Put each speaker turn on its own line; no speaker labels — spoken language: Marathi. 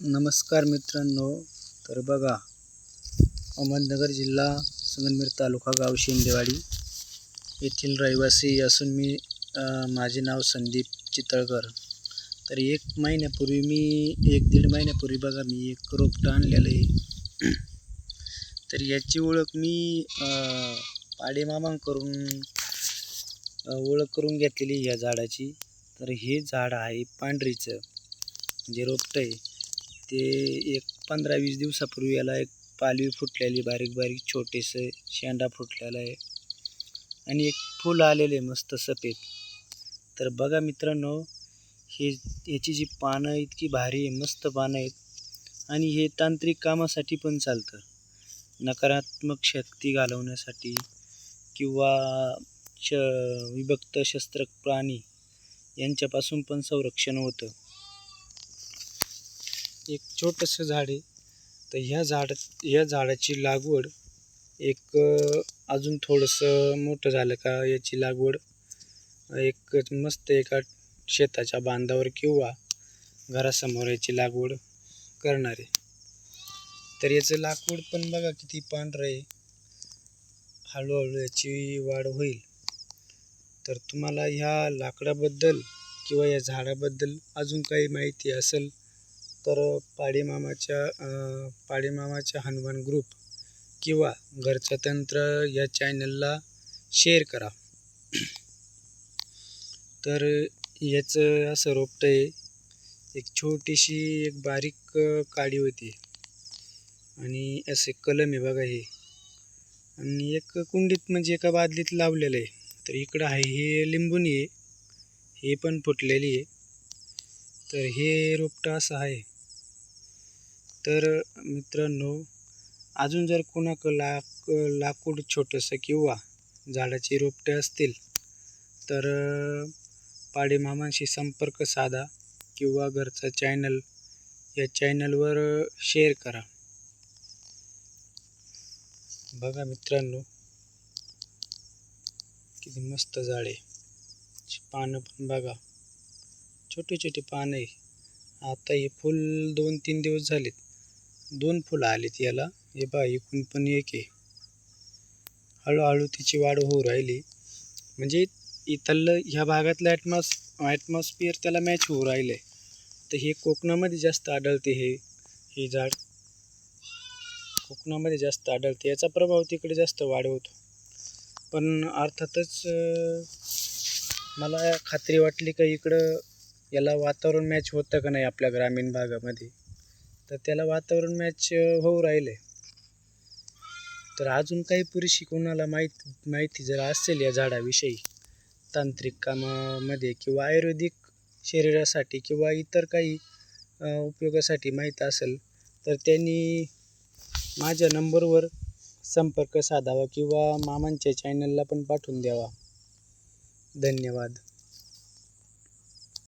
नमस्कार मित्रांनो. तर बघा अहमदनगर जिल्हा संगमनेर तालुका गाव शिंदेवाडी येथील रहिवासी असून मी माझे नाव संदीप चितळकर. तर एक महिन्यापूर्वी मी एक दीड महिन्यापूर्वी बघा मी एक रोपटं आणलेलं आहे. तर याची ओळख मी पाडेमामांकडून ओळख करून घेतलेली या झाडाची. तर हे झाड आहे पांढरीचं जे रोपटं आहे. ते एक पंधरा वीस दिवसापूर्वी याला एक पालवी फुटलेली बारीक बारीक छोटेसं शेंडा फुटलेला आहे. आणि एक फूल आलेलं आहे मस्त सफेद. तर बघा मित्रांनो हे याची जी पानं इतकी भारी आहे मस्त पानं आहेत. आणि हे तांत्रिक कामासाठी पण चालतं. नकारात्मक शक्ती घालवण्यासाठी किंवा श विभक्त शस्त्र प्राणी यांच्यापासून पण संरक्षण होतं. एक छोटंसं झाड आहे. तर ह्या झाड ह्या झाडाची लागवड एक अजून थोडंसं मोठं झालं का याची लागवड एक मस्त एका शेताच्या बांधावर किंवा घरासमोर याची लागवड करणार. आहे तर याचं लाकूड पण बघा किती पांढरं आहे. हळूहळू याची वाढ होईल. तर तुम्हाला ह्या लाकडाबद्दल किंवा या झाडाबद्दल अजून काही माहिती असेल तर पाडेमामाच्या पाडीमामाच्या पाडेमामाच्या हनुमान ग्रुप किंवा घरचं तंत्र या चॅनलला शेअर करा. तर याचं असं रोपटं आहे. एक छोटीशी एक बारीक काडी होती. आणि असे कलम आहे बघा हे. आणि एक कुंडीत म्हणजे एका बादलीत लावलेलं आहे. तर इकडं आहे हे लिंबूनी आहे. हे पण फुटलेली आहे. तर हे रोपटं असं आहे. तर मित्रांनो अजून जर कोणाक लाक लाकूड छोटंसं किंवा झाडाची रोपटे असतील तर पाडेमामांशी संपर्क साधा किंवा घरचा चॅनल या चॅनलवर शेअर करा. बघा मित्रांनो किती मस्त झाडे पानं पण बघा. छोटे छोटे पानं आहे आता हे फुल दोन तीन दिवस झालेत. दोन फुलं आलीत याला. हे बा एकूण पण एक आहे. हळूहळू तिची वाढ होऊ राहिली. म्हणजे इथलं ह्या भागातलं ॲटमॉस ॲटमॉस्फिअर त्याला मॅच होऊ राहिलं. आहे तर हे कोकणामध्ये जास्त आढळते हे हे झाड. कोकणामध्ये जास्त आढळते. याचा प्रभाव तिकडे जास्त वाढवतो पण अर्थातच मला खात्री वाटली का इकडं याला वातावरण मॅच होतं का नाही आपल्या ग्रामीण भागामध्ये? तर त्याला वातावरण मॅच होऊ राहिलं. आहे तर अजून काही पुरेशी कोणाला माहीत माहिती जर असेल या झाडाविषयी तांत्रिक कामामध्ये किंवा आयुर्वेदिक शरीरासाठी किंवा इतर काही उपयोगासाठी माहीत असेल तर त्यांनी माझ्या नंबरवर संपर्क साधावा किंवा मामांच्या चॅनलला पण पाठवून द्यावा. धन्यवाद.